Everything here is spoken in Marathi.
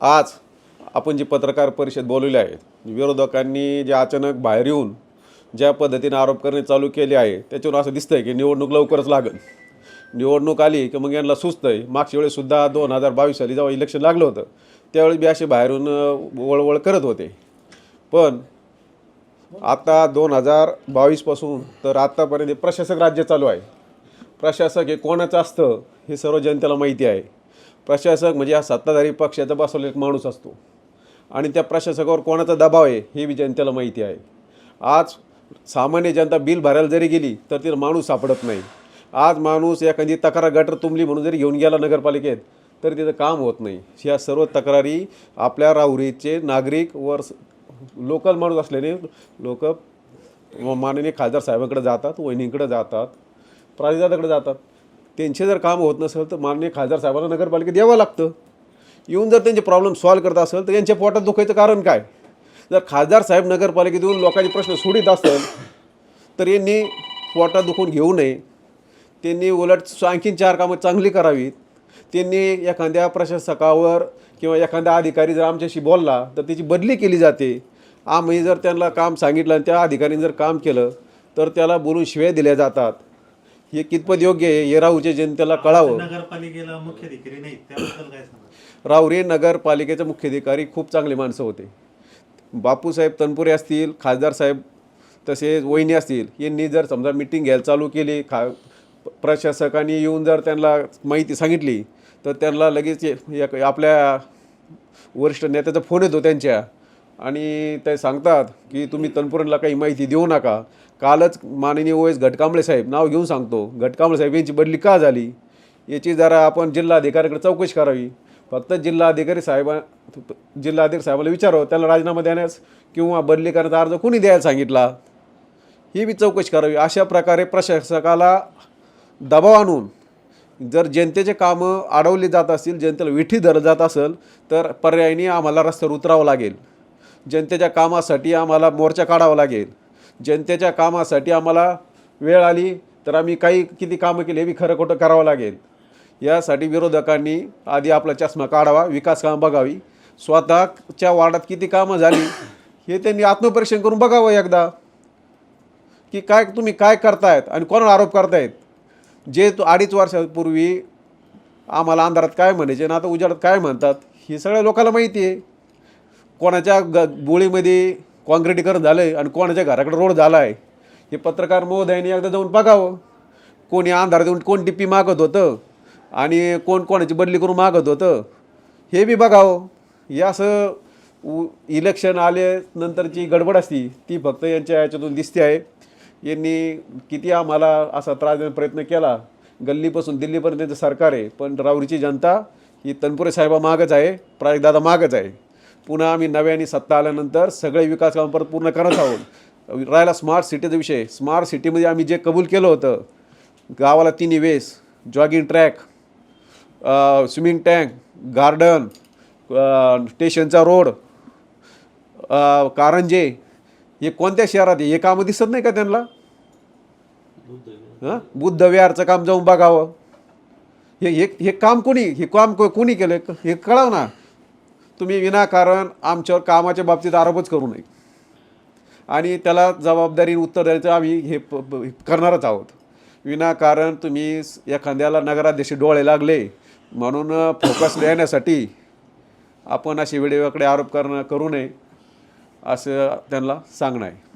आज आपण जी पत्रकार परिषद बोलवली आहे विरोधकांनी जे अचानक बाहेर येऊन ज्या पद्धतीने आरोप करणे चालू केले आहे त्याच्यावरून असं दिसतंय की निवडणूक लवकरच लागेल. निवडणूक आली की मग यांना सुचतं आहे मागच्या वेळेसुद्धा दोन हजार बावीस साली जेव्हा इलेक्शन लागलं होतं त्यावेळी बी असे बाहेरून वळवळ करत होते. पण आता दोन हजार बावीसपासून तर आत्तापर्यंत प्रशासक राज्य चालू आहे. प्रशासक हे कोणाचं असतं हे सर्व जनतेला माहिती आहे. प्रशासक म्हणजे हा सत्ताधारी पक्षाचा बसवलेला एक माणूस असतो. आणि त्या प्रशासकावर कोणाचा दबाव आहे हे बी जनतेला माहिती आहे. आज सामान्य जनता बिल भरायला जरी गेली तर तिला माणूस सापडत नाही. आज माणूस एखादी तक्रार गटर तुंबली म्हणून जरी घेऊन गेला नगरपालिकेत तर तिथं काम होत नाही. ह्या सर्व तक्रारी आपल्या राहुरीचे नागरिक व लोकल माणूस असल्याने लोक माननीय खासदार साहेबांकडे जातात वहिनींकडे जातात प्राधिदाराकडे जातात. त्यांचे जर काम होत नसेल तर माननीय खासदार साहेबांना नगरपालिकेत यावं लागतं. येऊन जर त्यांचे प्रॉब्लेम सॉल्व्ह करत असेल तर यांच्या पोटात दुखायचं कारण काय? जर खासदार साहेब नगरपालिकेत येऊन लोकांचे प्रश्न सोडित असेल तर यांनी पोटात दुखून घेऊ नये. त्यांनी उलट आणखीन चार कामं चांगली करावीत. त्यांनी एखाद्या प्रशासकावर किंवा एखाद्या अधिकारी जर आमच्याशी बोलला तर त्याची बदली केली जाते. आम्ही जर त्यांना काम सांगितलं आणि त्या अधिकारीने जर काम केलं तर त्याला बोलून शिव्या दिल्या जातात. हे कितपत योग्य आहे हे राहूच्या जनतेला कळावं. नगरपालिकेला मुख्याधिकारी नाही त्याबद्दल काय सांगा राहुरी नगरपालिकेचे मुख्याधिकारी खूप चांगले माणसं होते. बापूसाहेब तनपुरे असतील खासदार साहेब तसेच वहिनी असतील यांनी जर समजा मिटिंग घ्यायला चालू केली खा प्रशासकांनी येऊन जर त्यांना माहिती सांगितली तर त्यांना लगेच आपल्या वरिष्ठ नेत्याचा फोन येतो त्यांच्या. आणि ते सांगतात की तुम्ही तनपुरणला काही माहिती देऊ नका. कालच माननीय ओएस घटकांबळे साहेब नाव घेऊन सांगतो. घटकांबळे साहेब यांची बदली का झाली? याची जरा आपण जिल्हाधिकाऱ्याकडे चौकशी करावी. फक्त जिल्हाधिकारी साहेबा जिल्हाधिकारी साहेबाला विचारावं. त्याला राजीनामा देण्यास किंवा बदली करण्याचा अर्ज कोणी द्यायला सांगितला? ही बी चौकशी करावी. अशा प्रकारे प्रशासकाला दबाव आणून जर जनतेचे कामं अडवली जात असतील जनतेला विठी धरलं जात असेल तर पर्यायी आम्हाला रस्त्यावर उतरावं लागेल. जनतेच्या कामासाठी आम्हाला मोर्चा काढावा लागेल. जनतेच्या कामासाठी आम्हाला वेळ आली तर आम्ही काही किती कामं केली हे बी खरं खोटं करावं लागेल. यासाठी विरोधकांनी आधी आपला चष्मा काढावा विकास कामं बघावी. स्वतःच्या वार्डात किती कामं झाली हे त्यांनी आत्मपरीक्षण करून बघावं एकदा. की काय तुम्ही काय करतायत आणि कोणाला आरोप करतायत? जे तो अडीच वर्षापूर्वी आम्हाला अंधारात काय म्हणायचे ना आता उजाडात काय म्हणतात? हे सगळ्या लोकांना माहिती आहे. कोणाच्या ग बोळीमध्ये काँक्रिटीकरण झालं आहे आणि कोणाच्या घराकडे रोड झाला आहे हे पत्रकार महोदयाने एकदा जाऊन बघावं. कोणी अंधारात देऊन कोण टिप्पी मागत होतं आणि कोण कोणाची बदली करून मागत होतं हे बी बघावं. हे असं उ इलेक्शन आले नंतरची गडबड असती ती फक्त यांच्या याच्यातून दिसते आहे. यांनी किती आम्हाला असा त्रास देण्याचा प्रयत्न केला. गल्लीपासून दिल्लीपर्यंत त्यांचं सरकार आहे पण राऊरीची जनता ही तनपुरे साहेबा मागच आहे प्राजकदादा मागच आहे. पुन्हा आम्ही नव्याने सत्ता आल्यानंतर सगळे विकास कामं परत पूर्ण करत आहोत. राहिला स्मार्ट सिटीचा विषय. स्मार्ट सिटीमध्ये आम्ही जे कबूल केलं होतं गावाला तिन्ही वेस jogging track swimming tank garden स्टेशनचा रोड कारंजे हे कोणत्या शहरात आहे? हे कामं दिसत नाही का त्यांना? हां? बुद्ध विहारचं काम जाऊन बघावं. हे हे हे काम कोणी हे काम को- कोणी केलं हे कळाव ना. तुम्ही विनाकारण आमच्यावर कामाच्या बाबतीत आरोपच करू नये. आणि त्याला जबाबदारी उत्तर द्यायचं आम्ही हे प- करणारच आहोत. विनाकारण तुम्ही एखाद्याला नगराध्यक्ष डोळे लागले म्हणून फोकस देण्यासाठी आपण असे व्हिडिओकडे आरोप करणं करू नये असं त्यांना सांगणं आहे.